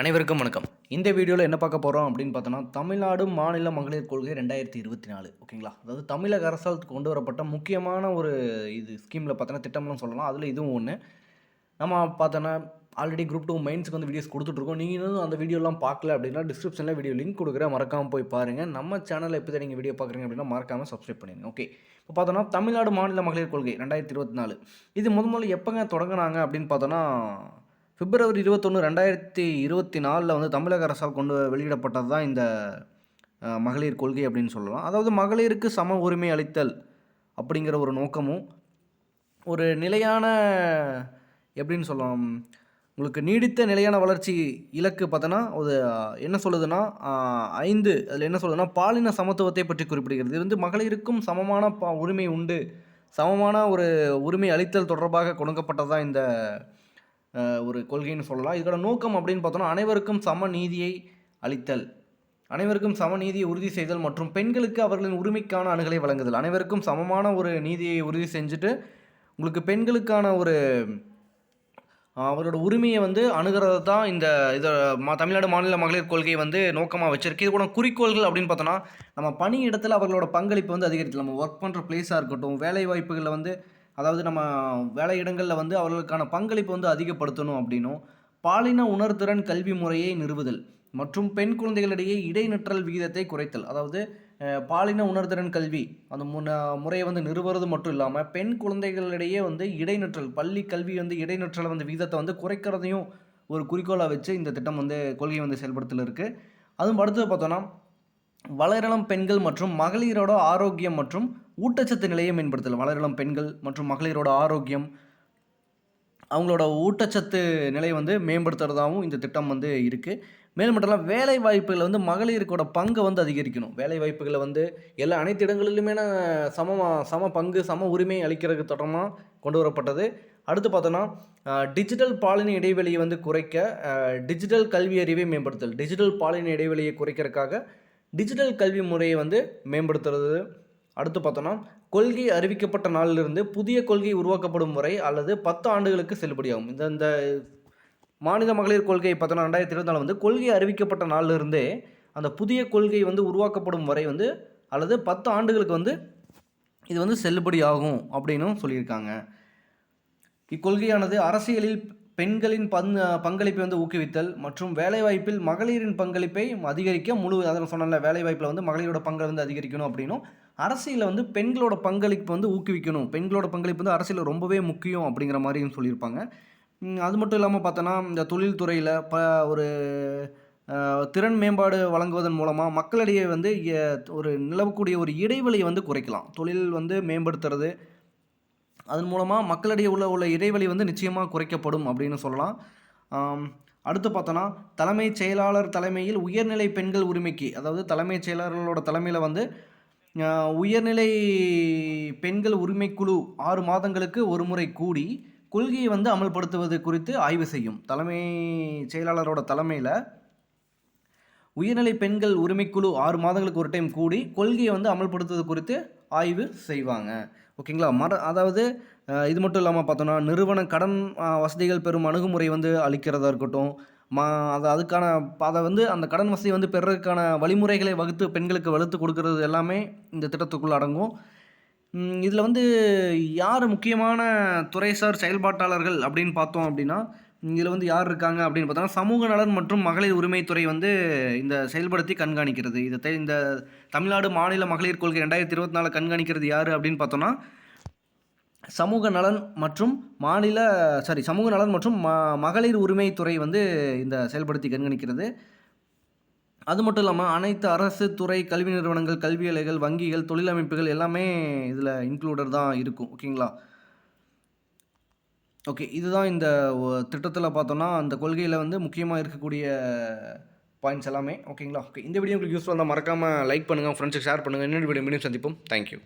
அனைவருக்கும் வணக்கம். இந்த வீடியோவில் என்ன பார்க்க போகிறோம் அப்படின்னு பார்த்தோன்னா தமிழ்நாடு மாநில மகளிர் கொள்கை ரெண்டாயிரத்தி இருபத்தி நாலு ஓகேங்களா? அதாவது தமிழக அரசால் கொண்டு வரப்பட்ட முக்கியமான ஒரு இது ஸ்கீமில் பார்த்தோன்னா திட்டம்னு சொல்லலாம். அதில் இதுவும் ஒன்று நம்ம பார்த்தோன்னா ஆல்ரெடி குரூப் டூ மைண்ட்ஸ்க்கு வந்து வீடியோஸ் கொடுத்துட்ருக்கோம். நீங்களும் அந்த வீடியோலாம் பார்க்கல அப்படின்னா டிஸ்கிரிப்ஷனில் வீடியோ லிங்க் கொடுக்குறேன். மறக்காமல் போய் பாருங்கள் நம்ம சேனலில் எப்போ நீங்கள் வீடியோ பார்க்குறீங்க அப்படின்னா மறக்காமல் சப்ஸ்கிரைப் பண்ணிடுங்க ஓகே இப்போ பார்த்தோன்னா தமிழ்நாடு மாநில மகளிர் கொள்கை ரெண்டாயிரத்தி இருபத்தி நாலு. இது முத முதல்ல எப்போங்க தொடங்கினாங்க அப்படின்னு பார்த்தோன்னா பிப்ரவரி இருபத்தொன்று ரெண்டாயிரத்தி இருபத்தி நாலில் வந்து தமிழக அரசால் கொண்டு வெளியிடப்பட்டது தான் இந்த மகளிர் கொள்கை அப்படின்னு சொல்லலாம். அதாவது மகளிருக்கு சம உரிமை அளித்தல் அப்படிங்கிற ஒரு நோக்கமும் ஒரு நிலையான எப்படின்னு சொல்லலாம் உங்களுக்கு நீடித்த நிலையான வளர்ச்சி இலக்கு பார்த்தோன்னா ஒரு என்ன சொல்லுதுன்னா ஐந்து அதில் என்ன சொல்லுதுன்னா பாலின சமத்துவத்தை பற்றி குறிப்பிடுகிறது. இது வந்து மகளிருக்கும் சமமான பா உரிமை உண்டு. சமமான ஒரு உரிமை அளித்தல் தொடர்பாக கொடுக்கப்பட்டதான் இந்த ஒரு கொள்கைன்னு சொல்லலாம். இதோட நோக்கம் அப்படின்னு பார்த்தோன்னா அனைவருக்கும் சம நீதியை அளித்தல். அனைவருக்கும் சம நீதியை உறுதி செய்தல் மற்றும் பெண்களுக்கு அவர்களின் உரிமைக்கான அணுகலை வழங்குதல். அனைவருக்கும் சமமான ஒரு நீதியை உறுதி செஞ்சுட்டு உங்களுக்கு பெண்களுக்கான ஒரு அவரோட உரிமையை வந்து அணுகிறது தான் இந்த இதை மா தமிழ்நாடு மாநில மகளிர் கொள்கை வந்து நோக்கமாக வச்சிருக்கு. இது கூட குறிக்கோள்கள் அப்படின்னு பார்த்தோன்னா நம்ம பணி இடத்துல அவர்களோட பங்களிப்பு வந்து அதிகரித்து நம்ம ஒர்க் பண்ணுற பிளேஸாக இருக்கட்டும் வேலை வாய்ப்புகளில் வந்து அதாவது நம்ம வேலை இடங்களில் வந்து அவர்களுக்கான பங்களிப்பு வந்து அதிகப்படுத்தணும் அப்படின்னும் பாலின உணர்திறன் கல்வி முறையை நிறுவுதல் மற்றும் பெண் குழந்தைகளிடையே இடைநிற்றல் விகிதத்தை குறைத்தல். அதாவது பாலின உணர்திறன் கல்வி அந்த முன்ன முறையை வந்து நிறுவுறது மட்டும் இல்லாமல் பெண் குழந்தைகளிடையே வந்து இடைநிற்றல் பள்ளி கல்வி வந்து இடைநிற்றல் வந்து விகிதத்தை வந்து குறைக்கிறதையும் ஒரு குறிக்கோளாக வச்சு இந்த திட்டம் வந்து கொள்கை வந்து செயல்படுத்தல இருக்குது அதுவும் அடுத்தது பார்த்தோன்னா வளரிளம் பெண்கள் மற்றும் மகளிரோட ஆரோக்கியம் மற்றும் ஊட்டச்சத்து நிலையை மேம்படுத்தல். வளரிளம் பெண்கள் மற்றும் மகளிரோட ஆரோக்கியம் அவங்களோட ஊட்டச்சத்து நிலையை வந்து மேம்படுத்துறதாகவும் இந்த திட்டம் வந்து இருக்குது மேலும் மட்டும் இல்லாமல் வேலை வாய்ப்புகளை வந்து மகளிருக்கோட பங்கை வந்து அதிகரிக்கணும். வேலை வாய்ப்புகளை வந்து எல்லா அனைத்து இடங்களிலுமே சம சம பங்கு சம உரிமை அளிக்கிறதுக்கு தொடர்பாக கொண்டு வரப்பட்டது. அடுத்து பார்த்தோன்னா டிஜிட்டல் பாலின இடைவெளியை வந்து குறைக்க டிஜிட்டல் கல்வி அறிவை மேம்படுத்தல். டிஜிட்டல் பாலின இடைவெளியை குறைக்கிறதுக்காக டிஜிட்டல் கல்வி முறையை வந்து மேம்படுத்துறது. அடுத்து பார்த்தோன்னா கொள்கை அறிவிக்கப்பட்ட நாளிலிருந்து புதிய கொள்கை உருவாக்கப்படும் வரை அல்லது பத்து ஆண்டுகளுக்கு செல்லுபடியாகும். இந்த இந்த மாநில மகளிர் கொள்கை பார்த்தோன்னா ரெண்டாயிரத்தி இருபத்தி நாலு வந்து கொள்கை அறிவிக்கப்பட்ட நாளிலிருந்தே அந்த புதிய கொள்கை வந்து உருவாக்கப்படும் வரை வந்து அல்லது பத்து ஆண்டுகளுக்கு வந்து இது வந்து செல்லுபடியாகும் அப்படின்னும் சொல்லியிருக்காங்க. இக்கொள்கையானது அரசியலில் பெண்களின் பங் பங்களிப்பை வந்து ஊக்குவித்தல் மற்றும் வேலைவாய்ப்பில் மகளிரின் பங்களிப்பை அதிகரிக்க முழு அதில் சொன்னல வேலைவாய்ப்பில் வந்து மகளிரோட பங்கை வந்து அதிகரிக்கணும் அப்படின்னும். அரசியலில் வந்து பெண்களோட பங்களிப்பு வந்து ஊக்குவிக்கணும். பெண்களோட பங்களிப்பு வந்து அரசியலில் ரொம்பவே முக்கியம் அப்படிங்கிற மாதிரியும் சொல்லியிருப்பாங்க. அது மட்டும் இல்லாமல் பார்த்தோன்னா இந்த தொழில்துறையில் ப ஒரு திறன் மேம்பாடு வழங்குவதன் மூலமாக மக்களிடையே வந்து ஒரு நிலவக்கூடிய ஒரு இடைவெளியை வந்து குறைக்கலாம். தொழில் வந்து மேம்படுத்துறது அதன் மூலமாக மக்களிடையே உள்ள உள்ள இடைவெளி வந்து நிச்சயமாக குறைக்கப்படும் அப்படின்னு சொல்லலாம். அடுத்து பார்த்தோன்னா தலைமைச் செயலாளர் தலைமையில் உயர்நிலை பெண்கள் உரிமைக்கு அதாவது தலைமைச் செயலாளர்களோட தலைமையில் வந்து உயர்நிலை பெண்கள் உரிமைக்குழு ஆறு மாதங்களுக்கு ஒரு முறை கூடி கொள்கையை வந்து அமல்படுத்துவது குறித்து ஆய்வு செய்யும். தலைமை செயலாளரோட தலைமையில் உயர்நிலை பெண்கள் உரிமைக்குழு ஆறு மாதங்களுக்கு ஒரு டைம் கூடி கொள்கையை வந்து அமல்படுத்துவது குறித்து ஆய்வு செய்வாங்க. ஓகேங்களா? மர அதாவது இது மட்டும் இல்லாமல் பார்த்தோன்னா நிறுவன கடன் வசதிகள் பெறும் அணுகுமுறை வந்து அளிக்கிறதா இருக்கட்டும் மா அது அதுக்கான அதை வந்து அந்த கடன் வசதி வந்து பெறதுக்கான வழிமுறைகளை வகுத்து பெண்களுக்கு வலுத்து கொடுக்கறது எல்லாமே இந்த திட்டத்துக்குள்ள அடங்கும். இதில் வந்து யார் முக்கியமான துறைசார் செயல்பாட்டாளர்கள் அப்படின்னு பார்த்தோம் அப்படின்னா இதில் வந்து யார் இருக்காங்க அப்படின்னு பார்த்தோம்னா சமூக நலன் மற்றும் மகளிர் உரிமைத்துறை வந்து இந்த செயல்படுத்தி கண்காணிக்கிறது. இதை தெ- இந்த தமிழ்நாடு மாநில மகளிர் கொள்கை ரெண்டாயிரத்தி இருபத்தி நாலு கண்காணிக்கிறது யார் அப்படின்னு பார்த்தோம்னா சமூக நலன் மற்றும் மாநில சாரி சமூக நலன் மற்றும் ம மகளிர் உரிமைத்துறை வந்து இந்த செயல்படுத்தி கண்காணிக்கிறது. அது மட்டும் இல்லாமல் அனைத்து அரசு துறை கல்வி நிறுவனங்கள் கல்வியாலைகள் வங்கிகள் தொழிலமைப்புகள் எல்லாமே இதில் இன்க்ளூடட் தான் இருக்கும். ஓகேங்களா? ஓகே இதுதான் இந்த திட்டத்தில் பார்த்தோன்னா அந்த கொள்கையில் வந்து முக்கியமாக இருக்கக்கூடிய பாயிண்ட்ஸ் எல்லாமே. ஓகேங்களா? ஓகே இந்த வீடியோ உங்களுக்கு யூஸ்ஃபுல்லாக இருந்தால் மறக்காமல் லைக் பண்ணுங்கள் ஃப்ரெண்ட்ஸுக்கு ஷேர் பண்ணுங்கள் இன்னொரு வீடியோ மீண்டும் சந்திப்போம். தேங்க்யூ